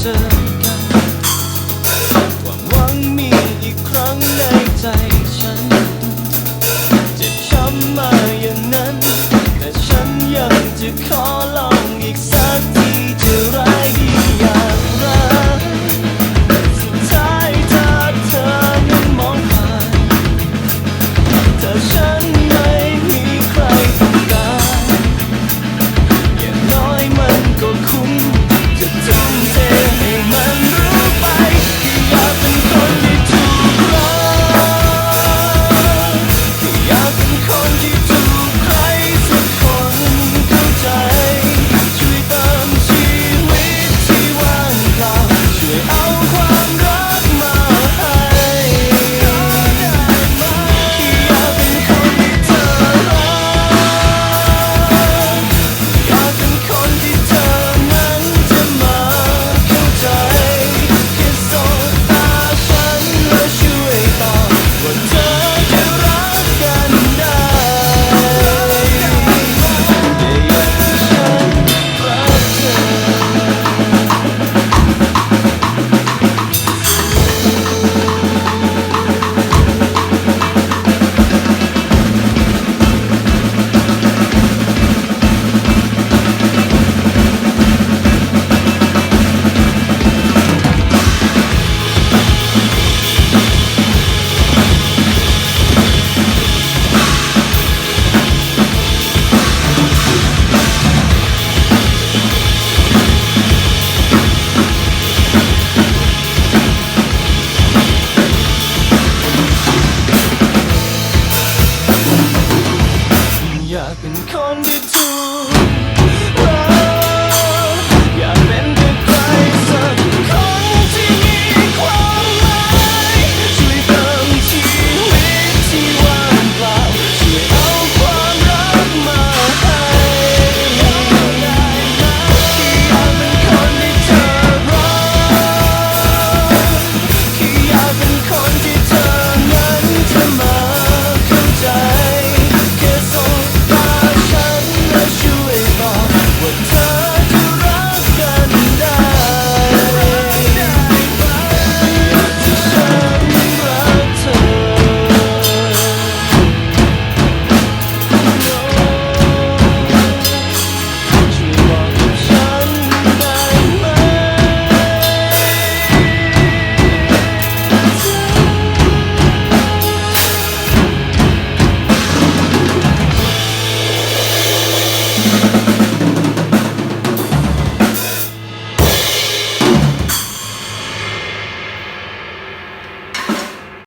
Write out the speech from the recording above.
เจอกันความหวังมีอีกครั้งในใจฉันจะช้ำมา on the.